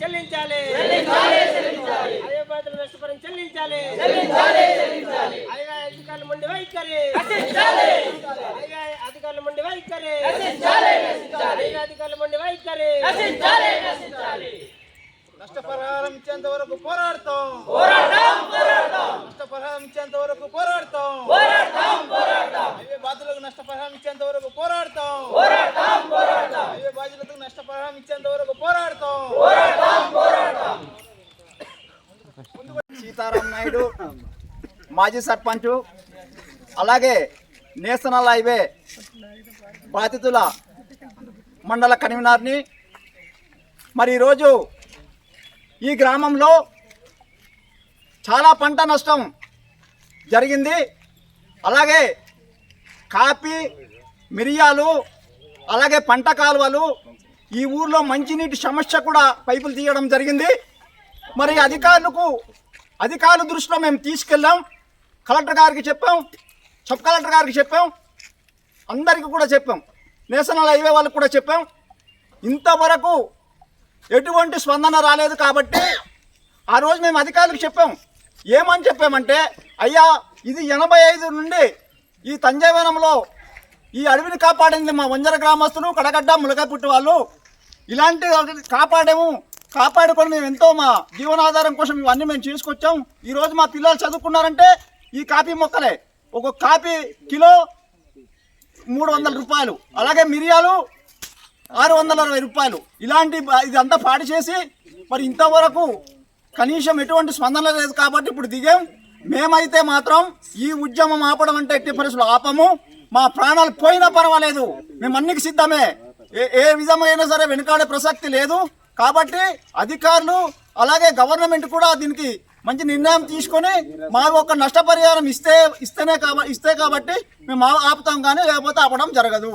చెల్లించాలి. అయ్యే బాధలు నష్టపరం చెల్లించాలి. అయ్యా అధికారులు ముందు వైఖరి. అయ్యా అధికారులు ముందు వైఖరి. అయ్యా అధికారులు ముందు వైఖరి. నష్టపరిహారం ఇచ్చేంత వరకు పోరాడతాం. నష్టపరిహారం ఇచ్చేంత వరకు పోరాడతాం. హైవే బాధితులకు నష్టపరిహారం ఇచ్చేంత వరకు పోరాడతాం హైవే బాధితులకు నష్టపరిహారం ఇచ్చేంత వరకు పోరాడతాం సీతారాం నాయుడు మాజీ సర్పంచ్ అలాగే నేషనల్ హైవే బాధితుల మండల కన్వీనర్ని. మరి ఈరోజు ఈ గ్రామంలో చాలా పంట నష్టం జరిగింది. అలాగే కాఫీ మిరియాలు అలాగే పంట కాలువలు ఈ ఊర్లో మంచినీటి సమస్య కూడా పైపులు తీయడం జరిగింది. మరి అధికారులకు అధికారుల దృష్టిలో మేము తీసుకెళ్ళాం. కలెక్టర్ గారికి చెప్పాం. సబ్ కలెక్టర్ గారికి చెప్పాం. అందరికీ కూడా చెప్పాం. నేషనల్ హైవే వాళ్ళకి కూడా చెప్పాం. ఇంతవరకు ఎటువంటి స్పందన రాలేదు కాబట్టి ఆ రోజు మేము అధికారులకు చెప్పాం. ఏమని చెప్పామంటే అయ్యా ఇది ఎనభై ఐదు నుండి ఈ తంజావనంలో ఈ అడవిని కాపాడింది మా వంజర గ్రామస్తులు కడగడ్డ ములగపుట్టి వాళ్ళు. ఇలాంటి కాపాడాము. కాపాడుకొని మేము ఎంతో మా జీవనాధారం కోసం ఇవన్నీ మేము చేసుకొచ్చాం. ఈరోజు మా పిల్లలు చదువుకున్నారంటే ఈ కాపీ మొక్కలే. ఒక కాపీ కిలో మూడు వందల రూపాయలు అలాగే మిరియాలు ఆరు వందల అరవై రూపాయలు. ఇలాంటి ఇదంతా పాడు చేసి మరి ఇంతవరకు కనీసం ఎటువంటి స్పందన లేదు కాబట్టి ఇప్పుడు దిగాం. మేమైతే మాత్రం ఈ ఉద్యమం ఆపడం అంటే ఎట్టి పరిస్థితులు ఆపము. మా ప్రాణాలు పోయినా పర్వాలేదు. మేము అన్నికి సిద్ధమే. ఏ ఏ విధమైనా సరే వెనుకాడే ప్రసక్తి లేదు. కాబట్టి అధికారులు అలాగే గవర్నమెంట్ కూడా దీనికి మంచి నిర్ణయం తీసుకొని మాకు ఒక నష్టపరిహారం ఇస్తే ఇస్తేనే కాబట్టి ఇస్తే కాబట్టి మేము ఆపుతాం కానీ లేకపోతే ఆపడం జరగదు.